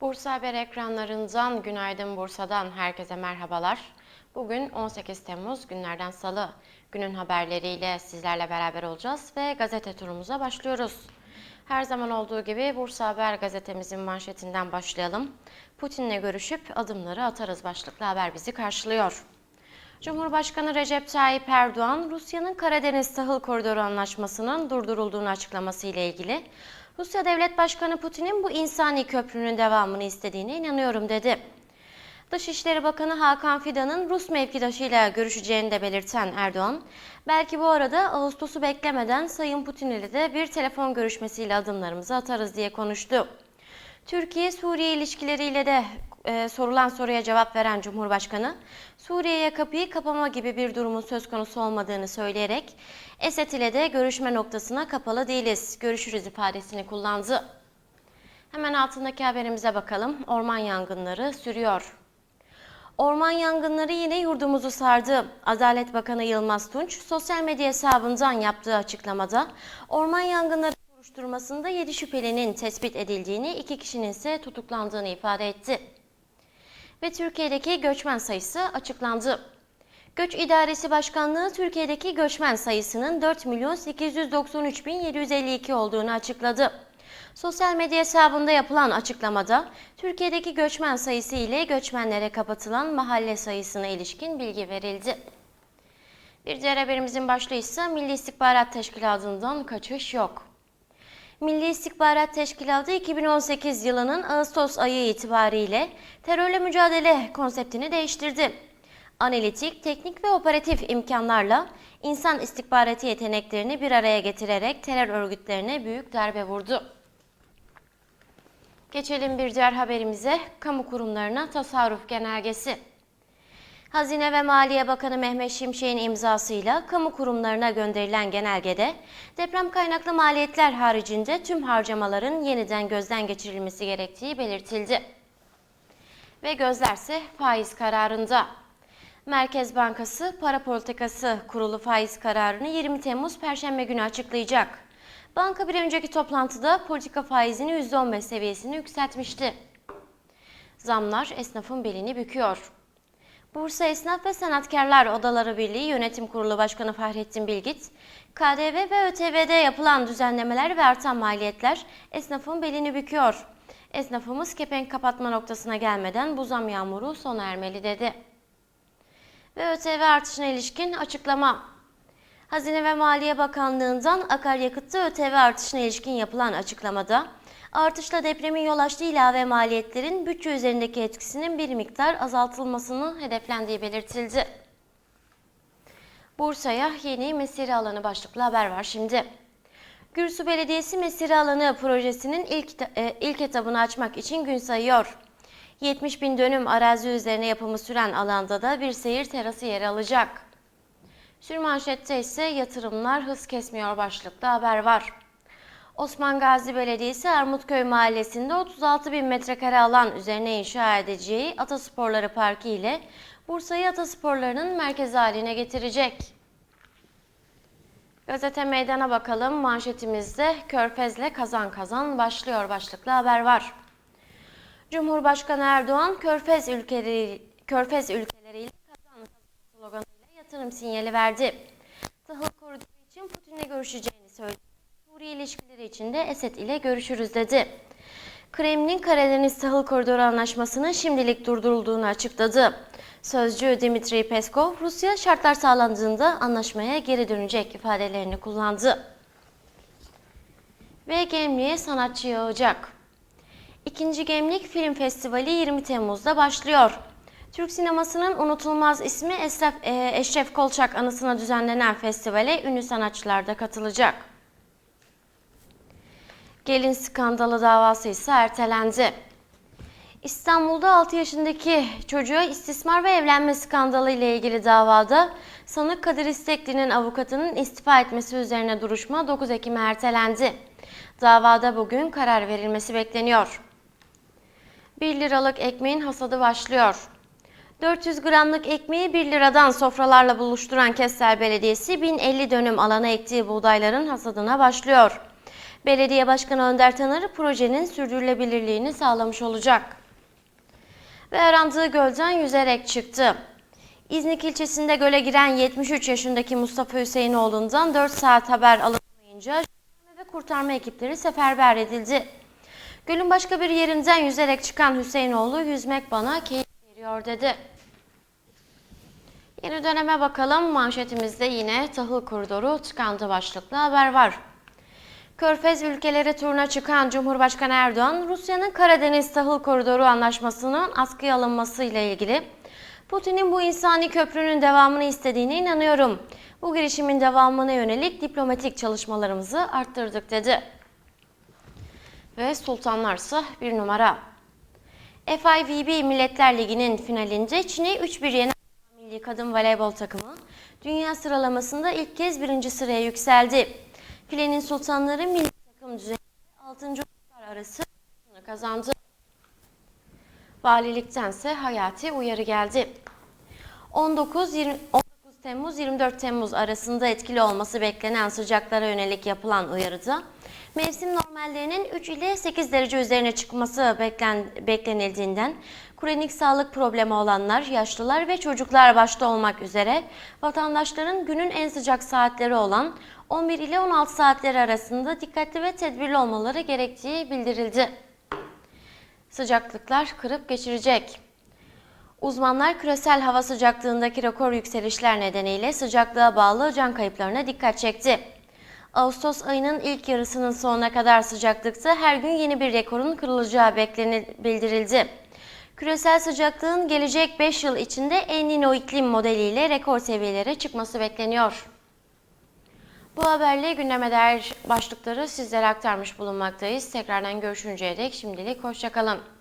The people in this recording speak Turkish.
Bursa Haber ekranlarından Günaydın Bursa'dan herkese merhabalar. Bugün 18 Temmuz günlerden salı. Günün haberleriyle sizlerle beraber olacağız ve gazete turumuza başlıyoruz. Her zaman olduğu gibi Bursa Haber gazetemizin manşetinden başlayalım. Putin'le görüşüp adımları atarız başlıklı haber bizi karşılıyor. Cumhurbaşkanı Recep Tayyip Erdoğan, Rusya'nın Karadeniz Tahıl Koridoru Anlaşması'nın durdurulduğunu açıklaması ile ilgili Rusya Devlet Başkanı Putin'in bu insani köprünün devamını istediğine inanıyorum dedi. Dışişleri Bakanı Hakan Fidan'ın Rus mevkidaşıyla görüşeceğini de belirten Erdoğan, belki bu arada Ağustos'u beklemeden Sayın Putin ile de bir telefon görüşmesiyle adımlarımızı atarız diye konuştu. Türkiye-Suriye ilişkileriyle de e, sorulan soruya cevap veren Cumhurbaşkanı, Suriye'ye kapıyı kapama gibi bir durumun söz konusu olmadığını söyleyerek, Esed ile de görüşme noktasına kapalı değiliz, görüşürüz ifadesini kullandı. Hemen altındaki haberimize bakalım. Orman yangınları sürüyor. Orman yangınları yine yurdumuzu sardı. Adalet Bakanı Yılmaz Tunç, sosyal medya hesabından yaptığı açıklamada, orman yangınları soruşturmasında 7 şüphelinin tespit edildiğini, 2 kişinin ise tutuklandığını ifade etti. Ve Türkiye'deki göçmen sayısı açıklandı. Göç İdaresi Başkanlığı Türkiye'deki göçmen sayısının 4 milyon 893 bin 752 olduğunu açıkladı. Sosyal medya hesabında yapılan açıklamada Türkiye'deki göçmen sayısı ile göçmenlere kapatılan mahalle sayısına ilişkin bilgi verildi. Bir diğer haberimizin başlığı ise Milli İstihbarat Teşkilatı'ndan kaçış yok. Milli İstihbarat Teşkilatı 2018 yılının Ağustos ayı itibariyle terörle mücadele konseptini değiştirdi. Analitik, teknik ve operatif imkanlarla insan istihbaratı yeteneklerini bir araya getirerek terör örgütlerine büyük darbe vurdu. Geçelim bir diğer haberimize, kamu kurumlarına tasarruf genelgesi. Hazine ve Maliye Bakanı Mehmet Şimşek'in imzasıyla kamu kurumlarına gönderilen genelgede deprem kaynaklı maliyetler haricinde tüm harcamaların yeniden gözden geçirilmesi gerektiği belirtildi. Ve gözlerse faiz kararında. Merkez Bankası Para Politikası Kurulu faiz kararını 20 Temmuz Perşembe günü açıklayacak. Banka bir önceki toplantıda politika faizini %15 seviyesine yükseltmişti. Zamlar esnafın belini büküyor. Bursa Esnaf ve Sanatkarlar Odaları Birliği Yönetim Kurulu Başkanı Fahrettin Bilgit, KDV ve ÖTV'de yapılan düzenlemeler ve artan maliyetler esnafın belini büküyor. Esnafımız kepenk kapatma noktasına gelmeden bu zam yağmuru sona ermeli dedi. Ve ÖTV artışına ilişkin açıklama. Hazine ve Maliye Bakanlığı'ndan akaryakıtta ÖTV artışına ilişkin yapılan açıklamada, artışla depremin yol açtığı ilave maliyetlerin bütçe üzerindeki etkisinin bir miktar azaltılmasını hedeflendiği belirtildi. Bursa'ya yeni mesire alanı başlıklı haber var şimdi. Gürsu Belediyesi Mesire Alanı projesinin ilk, e, ilk etabını açmak için gün sayıyor. 70 bin dönüm arazi üzerine yapımı süren alanda da bir seyir terası yer alacak. Sürmanşette ise yatırımlar hız kesmiyor başlıklı haber var. Osman Gazi Belediyesi Armutköy Mahallesi'nde 36 bin metrekare alan üzerine inşa edeceği Atasporları Parkı ile Bursa'yı Atasporlarının merkezi haline getirecek. Gazete meydana bakalım. Manşetimizde Körfez'le kazan kazan başlıyor başlıklı haber var. Cumhurbaşkanı Erdoğan Körfez ülkeleri Körfez ülkeleriyle kazan sloganıyla yatırım sinyali verdi. Tahıl koridoru için Putin'le görüşeceğini söyledi. Suriye ilişkileri için de Esed ile görüşürüz dedi. Kremlin Karadeniz Tahıl Koridoru Anlaşması'nın şimdilik durdurulduğunu açıkladı. Sözcü Dimitri Peskov, Rusya şartlar sağlandığında anlaşmaya geri dönecek ifadelerini kullandı. Ve Gemli'ye sanatçı yağacak. İkinci Gemlik Film Festivali 20 Temmuz'da başlıyor. Türk sinemasının unutulmaz ismi Esref, e, Eşref Kolçak anısına düzenlenen festivale ünlü sanatçılar da katılacak. Gelin skandalı davası ise ertelendi. İstanbul'da 6 yaşındaki çocuğa istismar ve evlenme skandalı ile ilgili davada sanık Kadir İstekli'nin avukatının istifa etmesi üzerine duruşma 9 Ekim'e ertelendi. Davada bugün karar verilmesi bekleniyor. 1 liralık ekmeğin hasadı başlıyor. 400 gramlık ekmeği 1 liradan sofralarla buluşturan Kessel Belediyesi 1050 dönüm alana ektiği buğdayların hasadına başlıyor. Belediye Başkanı Önder Tanır projenin sürdürülebilirliğini sağlamış olacak. Ve arandığı gölden yüzerek çıktı. İznik ilçesinde göle giren 73 yaşındaki Mustafa Hüseyinoğlu'ndan 4 saat haber alınmayınca ve kurtarma ekipleri seferber edildi. Gölün başka bir yerinden yüzerek çıkan Hüseyinoğlu yüzmek bana keyif veriyor dedi. Yeni döneme bakalım. Manşetimizde yine tahıl koridoru tıkandı başlıklı haber var. Körfez ülkeleri turuna çıkan Cumhurbaşkanı Erdoğan, Rusya'nın Karadeniz Tahıl Koridoru Anlaşması'nın askıya alınması ile ilgili Putin'in bu insani köprünün devamını istediğine inanıyorum. Bu girişimin devamına yönelik diplomatik çalışmalarımızı arttırdık dedi. Ve sultanlarsa bir numara. FIVB Milletler Ligi'nin finalinde Çin'i 3-1 yenen milli kadın voleybol takımı dünya sıralamasında ilk kez birinci sıraya yükseldi. Pilenin Sultanları milli takım düzeninde 6. Uluslar arası kazandı. Valiliktense hayati uyarı geldi. 19 20 Temmuz-24 Temmuz arasında etkili olması beklenen sıcaklara yönelik yapılan uyarıda mevsim normallerinin 3 ile 8 derece üzerine çıkması beklen, beklenildiğinden kronik sağlık problemi olanlar, yaşlılar ve çocuklar başta olmak üzere vatandaşların günün en sıcak saatleri olan 11 ile 16 saatleri arasında dikkatli ve tedbirli olmaları gerektiği bildirildi. Sıcaklıklar kırıp geçirecek. Uzmanlar küresel hava sıcaklığındaki rekor yükselişler nedeniyle sıcaklığa bağlı can kayıplarına dikkat çekti. Ağustos ayının ilk yarısının sonuna kadar sıcaklıkta her gün yeni bir rekorun kırılacağı beklenil bildirildi. Küresel sıcaklığın gelecek 5 yıl içinde El Niño iklim modeliyle rekor seviyelere çıkması bekleniyor. Bu haberle gündeme dair başlıkları sizlere aktarmış bulunmaktayız. Tekrardan görüşünceye dek şimdilik hoşçakalın.